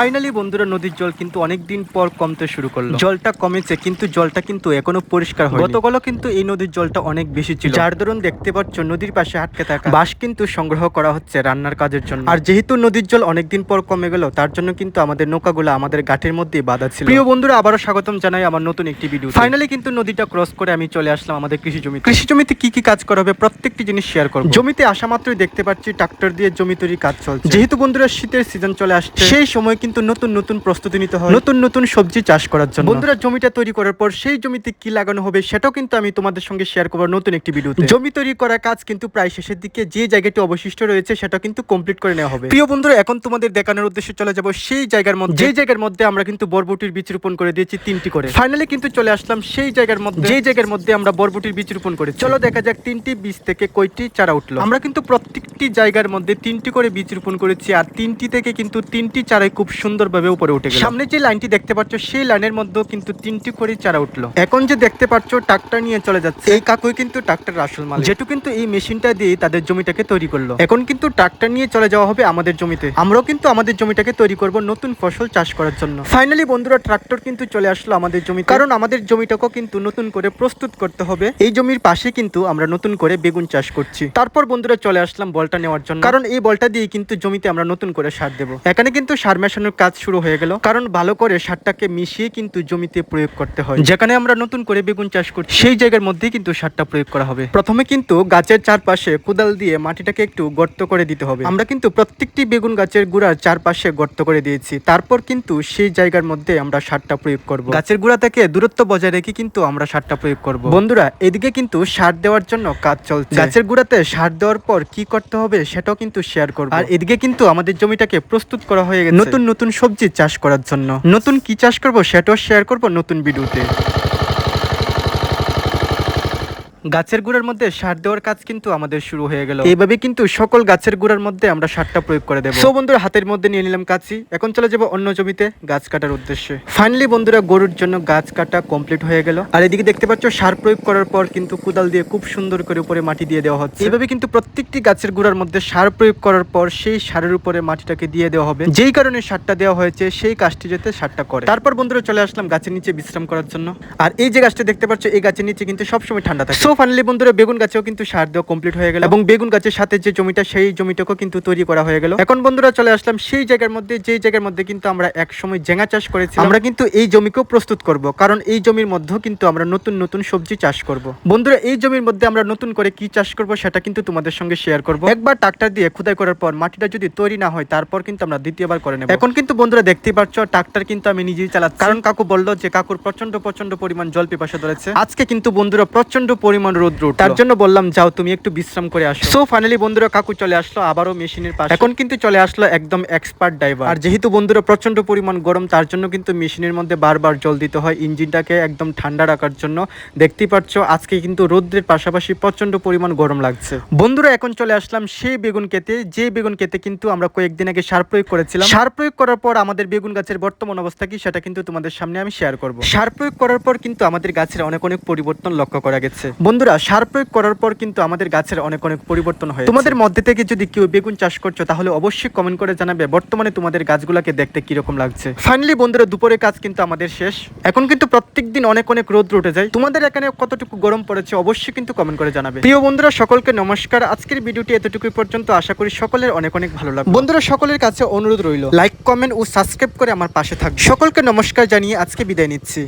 Finally বন্ধুরা, নদীর জল কিন্তু অনেক দিন পর কমতে শুরু করল। জলটা কমেছে, কিন্তু জলটা কিন্তু এখনও পরিষ্কার হয় গতকালও কিন্তু এই নদীর জলটা অনেক বেশি ছিল। যার দরুন দেখতে পাচ্ছ, নদীর পাশে আটকে থাকা বাঁশ কিন্তু সংগ্রহ করা হচ্ছে রান্নার কাজের জন্য। আর যেহেতু নদীর জল অনেক দিন পর কমে গেল, তার জন্য কিন্তু আমাদের নৌকাগুলো আমাদের ঘাটের মধ্যে বাধা ছিল। প্রিয় বন্ধুরা, আবারও স্বাগতম জানাই আমার নতুন একটি ভিডিও ফাইনালি কিন্তু নদীটা ক্রস করে আমি চলে আসলাম আমাদের কৃষি জমি কৃষি জমিতে কি কি কাজ করা হবে, প্রত্যেকটি জিনিস শেয়ার করব। জমিতে আসা মাত্রই দেখতে পাচ্ছি, ট্রাক্টর দিয়ে জমি তৈরি কাজ চলছে। যেহেতু বন্ধুরা শীতের সিজন চলে আসছে, সেই সময় নতুন নতুন প্রস্তুতি নিতে হয়। নতুন নতুন সবজি চাষ করার জন্য। বন্ধুরা জমিটা তৈরি করার পর সেই জমিতে কি লাগানো হবে সেটাও কিন্তু আমি তোমাদের সঙ্গে শেয়ার করব নতুন একটি ভিডিওতে। জমি তৈরি করার কাজ কিন্তু প্রায় শেষের দিকে যে জায়গাটি অবশিষ্ট রয়েছে সেটা কিন্তু কমপ্লিট করে নেওয়া হবে। প্রিয় বন্ধুরা এখন তোমাদের দেখানোর উদ্দেশ্যে চলে যাব সেই জায়গার মধ্যে। যে জায়গার মধ্যে আমরা কিন্তু বরবটির বীজ রোপণ করে দিয়েছি তিনটি করে। ফাইনালি কিন্তু চলে আসলাম সেই জায়গার মধ্যে। যে জায়গার মধ্যে আমরা বরবটির বীজ রোপণ করেছি। চলো দেখা যাক তিনটি বীজ থেকে কয়টি চারা উঠল। আমরা কিন্তু প্রত্যেকটি জায়গার মধ্যে তিনটি করে বীজ রোপণ করেছি আর তিনটি থেকে কিন্তু তিনটি চারাই খুব সুন্দরভাবে উপরে উঠে সামনে যে লাইনটি দেখতে পাচ্ছ, সেই লাইনের মধ্যেও কিন্তু তিনটি করে চারা উঠল। এখন যে দেখতে পাচ্ছ, ট্রাক্টর নিয়ে চলে যাচ্ছে। এই কাকুই কিন্তু ট্রাক্টর আসল মাল যেটু কিন্তু এই মেশিনটা দিয়ে তাদের জমিটাকে তৈরি করল। এখন কিন্তু ট্রাক্টর নিয়ে চলে যাওয়া হবে আমাদের জমিতে। আমরাও কিন্তু আমাদের জমিটাকে তৈরি করব নতুন ফসল চাষ করার জন্য। ফাইনালি বন্ধুরা, ট্রাক্টর কিন্তু চলে আসলো আমাদের জমি কারণ আমাদের জমিটাকেও কিন্তু নতুন করে প্রস্তুত করতে হবে। এই জমির পাশে কিন্তু আমরা নতুন করে বেগুন চাষ করছি। তারপর বন্ধুরা চলে আসলাম বলটা নেওয়ার জন্য। কারণ এই বলটা দিয়ে কিন্তু জমিতে আমরা নতুন করে সার দেবো। এখানে কিন্তু সার মেশানোর কাজ শুরু হয়ে গেল। কারণ ভালো করে সারটাকে মিশিয়ে কিন্তু জমিতে প্রয়োগ করতে হয়। যেখানে আমরা নতুন করে বেগুন চাষ করছি, সেই জায়গার মধ্যেই কিন্তু সারটা প্রয়োগ করা হবে। প্রথমে কিন্তু গাছের চারপাশে কোদাল দিয়ে মাটিটাকে একটু গর্ত করে দিতে হবে। আমরা কিন্তু প্রত্যেকটি বেগুন গাছের গুড়ার চারপাশে গর্ত করে দিয়েছি। তারপর কিন্তু সেই জায়গার মধ্যে আমরা সারটা প্রয়োগ করব। গাছের গুড়া থেকে দূরত্ব বজায় রেখে কিন্তু আমরা সারটা প্রয়োগ করব। বন্ধুরা, এদিকে কিন্তু সার দেওয়ার জন্য কাজ চলছে। গাছের গুড়াতে সার দেওয়ার পর কি করতে হবে সেটাও কিন্তু শেয়ার করব। আর এদিকে কিন্তু আমাদের জমিটাকে প্রস্তুত করা হয়ে গেছে। নতুন নতুন সবজি চাষ করার জন্য। নতুন কি চাষ করব সেটাও শেয়ার করব নতুন ভিডিওতে গাছের গুঁড়ার মধ্যে সার দেওয়ার কাজ কিন্তু আমাদের শুরু হয়ে গেল। এইভাবে কিন্তু সকল গাছের গুঁড়ার মধ্যে আমরা সারটা প্রয়োগ করে দেবো। বন্ধুরা, হাতের মধ্যে নিয়ে নিলাম কাছি এখন চলে যাব অন্য জমিতে গাছ কাটার উদ্দেশ্যে। ফাইনালি বন্ধুরা, গরুর জন্য গাছ কাটা কমপ্লিট হয়ে গেল। আর এদিকে দেখতে পাচ্ছ, সার প্রয়োগ করার পর কিন্তু কোদাল দিয়ে খুব সুন্দর করে উপরে মাটি দিয়ে দেওয়া হচ্ছে। এইভাবে কিন্তু প্রত্যেকটি গাছের গুঁড়ার মধ্যে সার প্রয়োগ করার পর সেই সারের উপরে মাটিটাকে দিয়ে দেওয়া হবে। যেই কারণে সারটা দেওয়া হয়েছে, সেই কাজটি যাতে সারটা করে। তারপর বন্ধুরা চলে আসলাম গাছের নিচে বিশ্রাম করার জন্য। আর এই যে গাছটা দেখতে পাচ্ছ, এই গাছের নিচে কিন্তু সবসময় ঠান্ডা থাকে। ফাইনালি বন্ধুরা, বেগুন গাছেও কিন্তু সার দেওয়া কমপ্লিট হয়ে গেল এবং বেগুন গাছের সাথে যে জমিটা, সেই জমিটাকেও কিন্তু তৈরি করা হয়ে গেল। এখন বন্ধুরা, চলে আসলাম সেই জায়গার মধ্যে, যেই জায়গার মধ্যে কিন্তু আমরা এক সময় জেঙ্গা চাষ করেছি আমরা কিন্তু এই জমিকেও প্রস্তুত করব, কারণ এই জমির মধ্যেও কিন্তু আমরা নতুন নতুন সবজি চাষ করব। বন্ধুরা, এই জমির মধ্যে আমরা নতুন করে কি চাষ করব সেটা কিন্তু তোমাদের সঙ্গে শেয়ার করব। একবার ট্রাক্টর দিয়ে খুদাই করার পর মাটিটা যদি তৈরি না হয়, তারপর কিন্তু আমরা দ্বিতীয়বার করে নেব। এখন কিন্তু বন্ধুরা, দেখতেই পাচ্ছ ট্রাক্টর কিন্তু আমি নিজেই চালাচ্ছি। কারণ কাকু বলল যে, কাকুর প্রচণ্ড প্রচণ্ড পরিমাণ জল পিপাসা ধরেছে। আজকে কিন্তু বন্ধুরা প্রচণ্ড পরিমাণ রোদ্র উঠল। তার জন্য বললাম যাও তুমি একটু বিশ্রাম করে আসো। সো ফাইনালি বন্ধুরা কাকু চলে আসলো আবারও মেশিনের পাশে। এখন কিন্তু চলে আসলো একদম এক্সপার্ট ড্রাইভার আর যেহেতু বন্ধুরা প্রচণ্ড পরিমাণ গরম তার জন্য কিন্তু মেশিনের মধ্যে বারবার জল দিতে হয় ইঞ্জিনটাকে একদম ঠান্ডা রাখার জন্য। দেখতেই পাচ্ছ আজকে কিন্তু রোদ্রের পাশাপাশি প্রচণ্ড পরিমাণ গরম লাগছে। বন্ধুরা এখন চলে আসলাম সেই বেগুন খেতে যে বেগুন খেতে কিন্তু আমরা কয়েকদিন আগে সার প্রয়োগ করেছিলাম। সার প্রয়োগ করার পর আমাদের বেগুন গাছের বর্তমান অবস্থা কি সেটা কিন্তু তোমাদের সামনে আমি শেয়ার করব। সার প্রয়োগ করার পর কিন্তু আমাদের গাছের অনেক অনেক পরিবর্তন লক্ষ্য করা গেছে। বন্ধুরা সার প্রয়োগ করার পর কিন্তু আমাদের গাছের অনেক অনেক পরিবর্তন হয় তোমাদের মধ্যে থেকে যদি কেউ বেগুন চাষ করছ তাহলে অবশ্যই কমেন্ট করে জানাবে বর্তমানে তোমাদের গাছগুলোকে দেখতে কীরকম লাগছে। ফাইনালি বন্ধুরা দুপুরে কাজ কিন্তু আমাদের শেষ। এখন কিন্তু প্রত্যেক দিন অনেক অনেক রোদ উঠে যায়। তোমাদের এখানে কতটুকু গরম পড়েছে অবশ্যই কিন্তু কমেন্ট করে জানাবে। প্রিয় বন্ধুরা সকলকে নমস্কার। আজকের ভিডিওটি এতটুকু পর্যন্ত। আশা করি সকলের অনেক অনেক ভালো লাগবে বন্ধুরা সকলের কাছে অনুরোধ রইল লাইক কমেন্ট ও সাবস্ক্রাইব করে আমার পাশে থাকবে। সকলকে নমস্কার জানিয়ে আজকে বিদায় নিচ্ছি।